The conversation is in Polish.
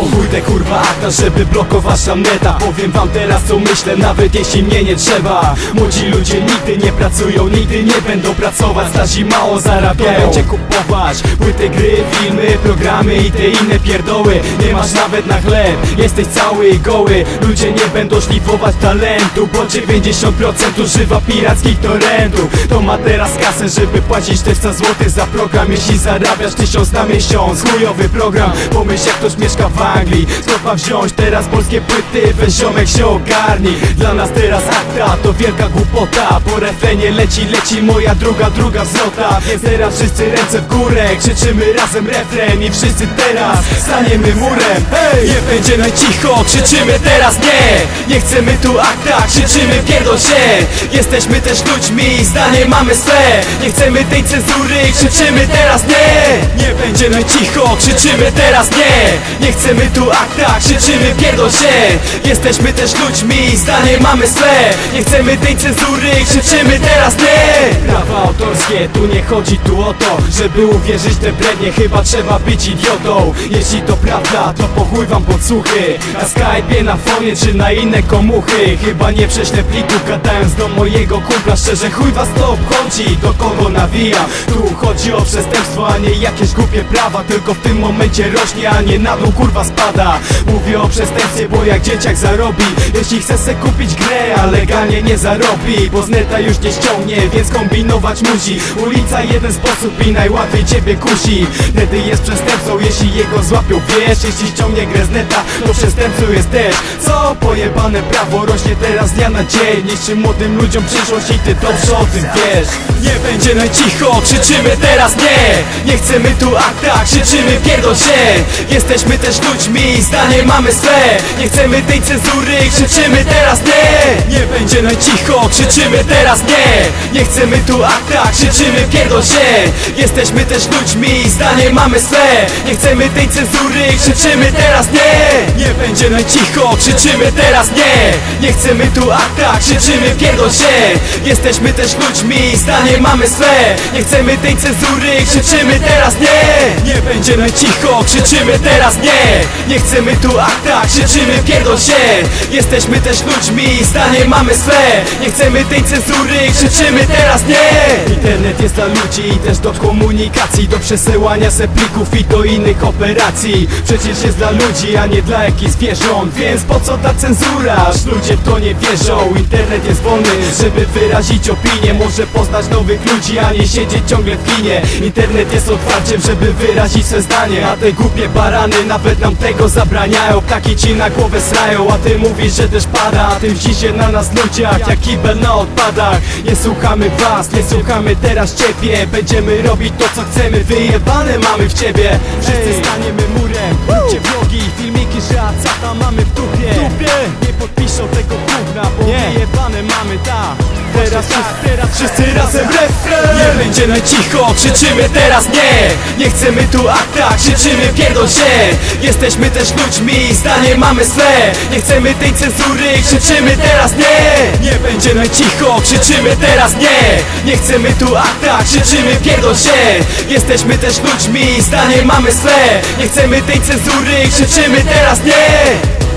chuj te kurwa akta, żeby blokować neta Powiem wam teraz co myślę, nawet jeśli mnie nie trzeba. Młodzi ludzie nigdy nie pracują, nigdy nie będą pracować. Starzy mało zarabiają. Cię kupować Płyty, gry, filmy, programy i te inne pierdoły? Nie masz nawet na chleb, jesteś cały i goły. Ludzie nie będą szlifować talentu Bo 90% używa pirackich torrentów To ma teraz kasę, żeby płacić te 100 zł za program. Jeśli zarabiasz tysiąc na miesiąc, chujowy program. Pomyśl jak ktoś mieszka w Anglii. Ma wziąć teraz polskie płyty? Weź ziomek się ogarnij. Dla nas teraz akta to wielka głupota. Po refrenie leci, leci moja druga, druga wzlota Więc teraz wszyscy ręce w górę Krzyczymy razem refren i wszyscy teraz Staniemy murem. Hej! Nie będzie na cicho, krzyczymy teraz nie. Nie chcemy tu akta, krzyczymy pierdol się. Jesteśmy też ludźmi, zdanie mamy swe. Nie chcemy tej cenzury, krzyczymy teraz nie. Nie będzie na cicho, krzyczymy teraz nie. Nie chcemy tu akta, krzyczymy pierdol się. Jesteśmy też ludźmi, zdanie mamy swe. Nie chcemy tej cenzury, krzyczymy teraz nie. Prawa autorskie, tu nie chodzi tu o to Żeby uwierzyć te brednie, chyba trzeba być idiotą. Jeśli to prawda, to po chuj wam podsłuchy. Na Skype'ie, na fonie czy na inne komuchy. Chyba nie prześlę plików gadając do mojego kumpla. Szczerze chuj was to obchodzi, do kogo nawijam Tu chodzi o przestępstwo, a nie jakieś głupie prawa. Tylko w tym momencie rośnie, a nie na dół kurwa spada. Mówię o przestępstwie, bo jak dzieciak zarobi. Jeśli chce se kupić grę, a legalnie nie zarobi. Bo z neta już nie ściągnie, więc kombinować musi. Ulica jeden sposób i najłatwiej ciebie kusi. Wtedy jest przestępcą, jeśli jego złapią. Wiesz Jeśli ściągnie grę z neta, to przestępcą jest też. Co? Pojebane prawo rośnie teraz dnia na dzień? Niszczy młodym ludziom przyszłość i ty dobrze o tym wiesz. Nie będzie na cicho, krzyczymy teraz nie. Nie chcemy tu akta, krzyczymy pierdol się. Jesteśmy też ludźmi, zdanie mamy swe. Nie chcemy tej cenzury, krzyczymy teraz nie. Nie będzie na cicho, krzyczymy teraz nie. Nie chcemy tu akta, krzyczymy pierdol się. Jesteśmy też ludźmi, zdanie mamy swe. Nie chcemy tej cenzury, krzyczymy teraz nie Nie będzie na cicho, krzyczymy teraz nie. Nie chcemy tu akta, krzyczymy pierdol się. Jesteśmy też ludźmi, zdanie mamy swe. Nie chcemy tej cenzury, krzyczymy teraz nie. Nie będzie na cicho, krzyczymy teraz nie. Nie chcemy tu akta, krzyczymy pierdol się. Jesteśmy też ludźmi, zdanie mamy swe. Nie chcemy tej cenzury, krzyczymy teraz nie. Internet jest dla ludzi i też do komunikacji Do przesyłania se plików i do innych operacji. Przecież jest dla ludzi, a nie dla jakichś zwierząt Więc po co ta cenzura? Aż ludzie w to nie wierzą Internet jest wolny, żeby wyrazić opinię Może poznać nowych ludzi, a nie siedzieć ciągle w kinie. Internet jest otwarciem, żeby wyrazić swe zdanie. A te głupie barany nawet nam tego zabraniają. Ptaki ci na głowę srają, a ty mówisz, że też pada. A tym się na nas ludziach, jak kibel na odpadach. Nie słuchamy was, nie słuchamy teraz ciebie. Będziemy robić to co chcemy, wyjebane mamy w ciebie. Wszyscy staniemy murem, róbcie vlogi, filmiki, że acata mamy w dupie. Nie podpiszą tego gówna, bo wyjebane mamy, ta Teraz, teraz wszyscy razem refren Nie będzie na cicho, krzyczymy teraz nie. Nie chcemy tu akta, krzyczymy pierdol się. Jesteśmy też ludźmi, zdanie mamy swe. Nie chcemy tej cenzury, krzyczymy teraz nie. Nie będzie na cicho, krzyczymy teraz nie. Nie chcemy tu akta, krzyczymy pierdol się. Jesteśmy też ludźmi, zdanie mamy swe. Nie chcemy tej cenzury, krzyczymy teraz nie